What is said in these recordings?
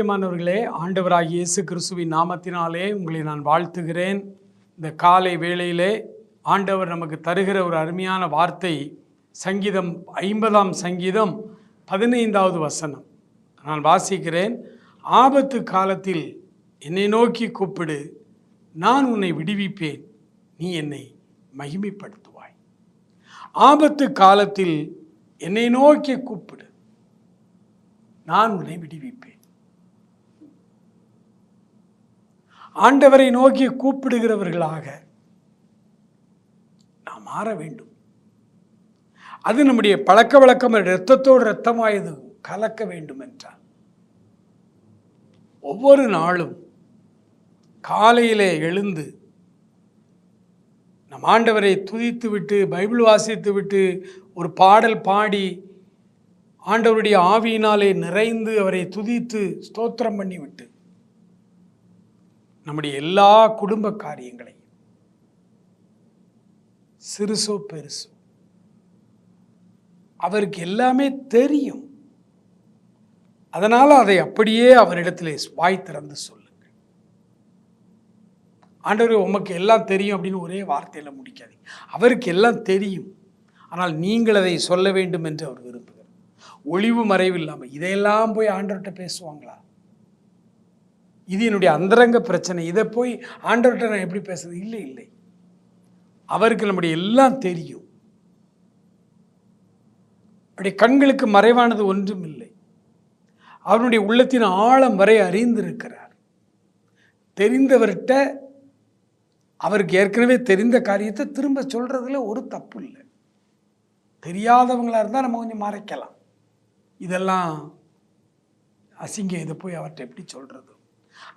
பிரியமானவர்களே ஆண்டவராக இயேசு கிறிஸ்துவின் நாமத்தினாலே உங்களை நான் வாழ்த்துகிறேன். இந்த காலை வேளையிலே ஆண்டவர் நமக்கு தருகிற ஒரு அருமையான வார்த்தை சங்கீதம் ஐம்பதாம் சங்கீதம் பதினைந்தாவது வசனம். நான் வாசிக்கிறேன் ஆபத்து காலத்தில் என்னை நோக்கி கூப்பிடு நான் உன்னை விடுவிப்பேன் நீ என்னை மகிமைப்படுத்துவாய். ஆபத்து காலத்தில் என்னை நோக்கி கூப்பிடு நான் உன்னை விடுவிப்பேன். ஆண்டவரை நோக்கி கூப்பிடுகிறவர்களாக நாம் மாற வேண்டும். அது நம்முடைய பழக்க வழக்கம் இரத்தத்தோடு இரத்தமாயது கலக்க வேண்டும் என்றார் ஒவ்வொரு நாளும் காலையிலே எழுந்து நம் ஆண்டவரை துதித்து விட்டு பைபிள் வாசித்து விட்டு ஒரு பாடல் பாடி ஆண்டவருடைய ஆவியினாலே நிறைந்து அவரை துதித்து ஸ்தோத்திரம் பண்ணிவிட்டு நம்முடைய எல்லா குடும்ப காரியங்களையும். சிறுசோ பெருசோ அவருக்கு எல்லாமே தெரியும். அதனால் அதை அப்படியே அவரிடத்திலே வாய் திறந்து சொல்லுங்கள். ஆண்டவர் உமக்கு எல்லாம் தெரியும் அப்படின்னு ஒரே வார்த்தையில் முடிக்காதீங்க. அவருக்கு எல்லாம் தெரியும். ஆனால் நீங்கள் அதை சொல்ல வேண்டும் என்று அவர் விரும்புகிறார். ஒளிவு மறைவு இல்லாமல் இதையெல்லாம் போய் ஆண்டவர்கிட்ட பேசுவாங்களா? இது என்னுடைய அந்தரங்க பிரச்சனை. இதை போய் ஆண்டவர்கிட்ட நான் எப்படி பேசுறது? இல்லை இல்லை. அவருக்கு நம்முடைய எல்லாம் தெரியும். அப்படி கண்களுக்கு மறைவானது ஒன்றும் இல்லை. அவனுடைய உள்ளத்தின் ஆழம் வரை அறிந்திருக்கிறார். தெரிந்தவர்கிட்ட அவருக்கு ஏற்கனவே தெரிந்த காரியத்தை திரும்ப சொல்கிறதுல ஒரு தப்பு இல்லை. தெரியாதவங்களாக இருந்தால் நம்ம கொஞ்சம் மறைக்கலாம். இதெல்லாம் அசிங்கம். இதை போய் அவர்கிட்ட எப்படி சொல்கிறது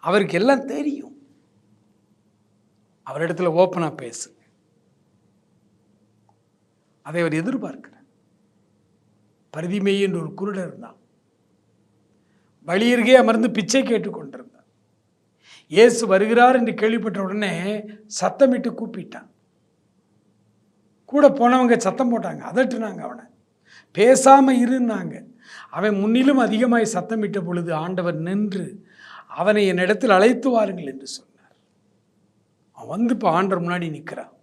அவருக்கு எல்லாம் தெரியும் அவரிடத்துல ஓப்பனாக பேசு. அதை அவர் எதிர்பார்க்கிறார். பரிதிமெய் என்று ஒரு குருடர் இருந்தான். வழியருகே அமர்ந்து பிச்சை கேட்டுக்கொண்டிருந்தார் இயேசு வருகிறார் என்று கேள்விப்பட்ட உடனே சத்தமிட்டு கூப்பிட்டான். கூட போனவங்க சத்தம் போட்டாங்க அதட்டுனாங்க அவனை. பேசாமல் இருந்தாங்க அவன் முன்னிலும் அதிகமாய் சத்தமிட்ட பொழுது ஆண்டவர் நின்று அவனை என்னிடத்தில் அழைத்து வாருங்கள் என்று சொன்னார். அவன் வந்து இப்போ ஆண்டவர் முன்னாடி நிற்கிறான்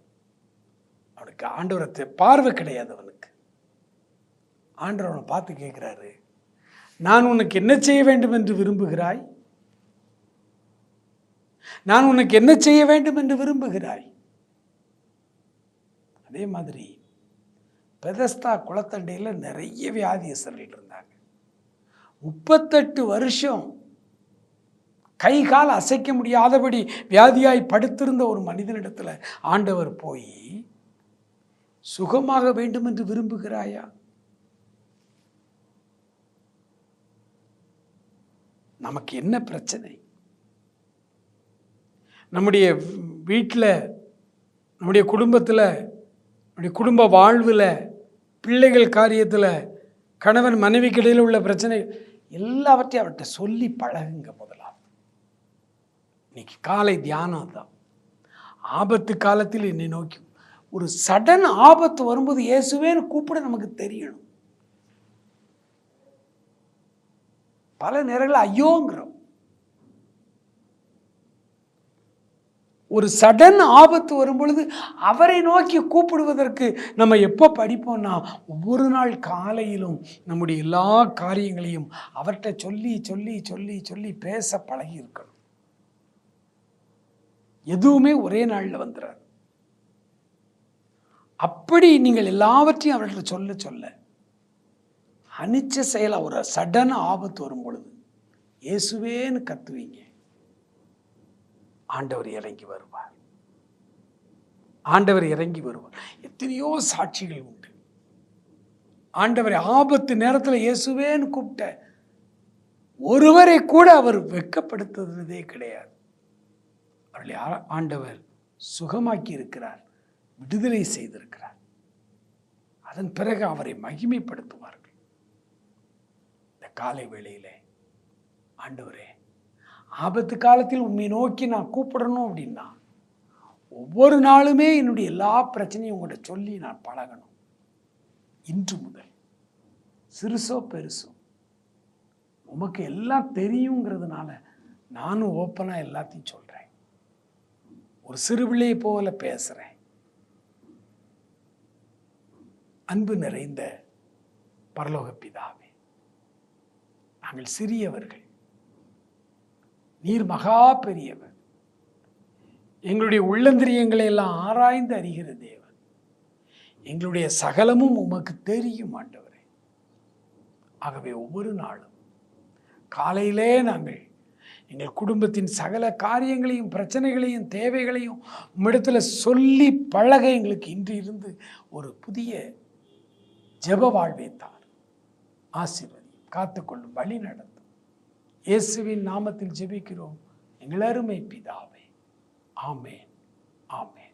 அவனுக்கு ஆண்டவரத்தை பார்வை கிடையாது அவனுக்கு. ஆண்டவர் அவனை பார்த்து கேட்குறாரு நான் உனக்கு என்ன செய்ய வேண்டும் என்று விரும்புகிறாய்? நான் உனக்கு என்ன செய்ய வேண்டும் என்று விரும்புகிறாய்? அதே மாதிரி பெதஸ்தா குளத்தண்டையில் நிறைய வியாதியஸ்தர்கள் இருந்தாங்க. முப்பத்தெட்டு வருஷம் கை கால் அசைக்க முடியாதபடி வியாதியாய் படுத்திருந்த ஒரு மனிதனிடத்தில் ஆண்டவர் போய் சுகமாக வேண்டும் என்று விரும்புகிறாயா? நமக்கு என்ன பிரச்சனை? நம்முடைய வீட்டில் நம்முடைய குடும்பத்தில் நம்முடைய குடும்ப வாழ்வில் பிள்ளைகள் காரியத்தில் கணவன் மனைவிக்கு இடையில் உள்ள பிரச்சனை எல்லாவற்றையும் அவர்கிட்ட சொல்லி பழகுங்க முதல்ல. இன்னைக்கு காலை தியானம் தான் ஆபத்து காலத்தில் என்னை நோக்கி ஒரு சடன் ஆபத்து வரும்போது இயேசுவேன்னு கூப்பிட நமக்கு தெரியணும். பல நேரங்களில் ஐயோங்கிறோம். ஒரு சடன் ஆபத்து வரும்பொழுது அவரை நோக்கி கூப்பிடுவதற்கு நம்ம எப்போ படிப்போம்னா ஒவ்வொரு நாள் காலையிலும் நம்முடைய எல்லா காரியங்களையும் அவர்கிட்ட சொல்லி சொல்லி சொல்லி சொல்லி பேச பழகி இருக்கணும் எதுவுமே ஒரே நாளில் வந்துடாது அப்படி நீங்கள் எல்லாவற்றையும் அவர்கிட்ட சொல்ல சொல்ல அனிச்ச செயலாக ஒரு சடன ஆபத்து வரும் பொழுது இயேசுவேன்னு கத்துவீங்க. ஆண்டவர் இறங்கி வருவார். ஆண்டவர் இறங்கி வருவார். எத்தனையோ சாட்சிகள் உண்டு. ஆண்டவரை ஆபத்து நேரத்தில் இயேசுவேன்னு கூப்பிட்ட ஒருவரை கூட அவர் வெட்கப்படுத்துறதே கிடையாது. அவர்களை ஆண்டவர் சுகமாக்கி இருக்கிறார் விடுதலை செய்திருக்கிறார். அதன் பிறகு அவரை மகிமைப்படுத்துவார்கள். இந்த காலை வேளையிலே ஆண்டவரே ஆபத்து காலத்தில் உண்மை நோக்கி நான் கூப்பிடணும் அப்படின்னா ஒவ்வொரு நாளுமே என்னுடைய எல்லா பிரச்சனையும் உங்கள்கிட்ட சொல்லி நான் பழகணும். இன்று முதல் சிறுசோ பெருசோ உமக்கு எல்லாம் தெரியுங்கிறதுனால நானும் ஓப்பனாக எல்லாத்தையும் சொல்கிறேன் ஒரு சிறு பிள்ளையை போல பேசுகிறேன் அன்பு நிறைந்த பரலோக பிதாவே நாங்கள் சிறியவர்கள். நீர் மகா பெரியவர். எங்களுடைய உள்ளந்திரியங்களை எல்லாம் ஆராய்ந்து அறிகிற தேவன். எங்களுடைய சகலமும் உமக்கு தெரியும் ஆண்டவரே. ஆகவே ஒவ்வொரு நாளும் காலையிலே நாங்கள் எங்கள் குடும்பத்தின் சகல காரியங்களையும் பிரச்சனைகளையும் தேவைகளையும் உம்மிடத்தில் சொல்லி பழக எங்களுக்கு இன்று இருந்து ஒரு புதிய ஜெப வாழ்வைத்தார் ஆசீர்வதி காத்துக்கொள்ளும் வழி நடத்தும். இயேசுவின் நாமத்தில் ஜெபிக்கிறோம். எங்கள் அருமை பிதாவே. ஆமேன். ஆமேன்.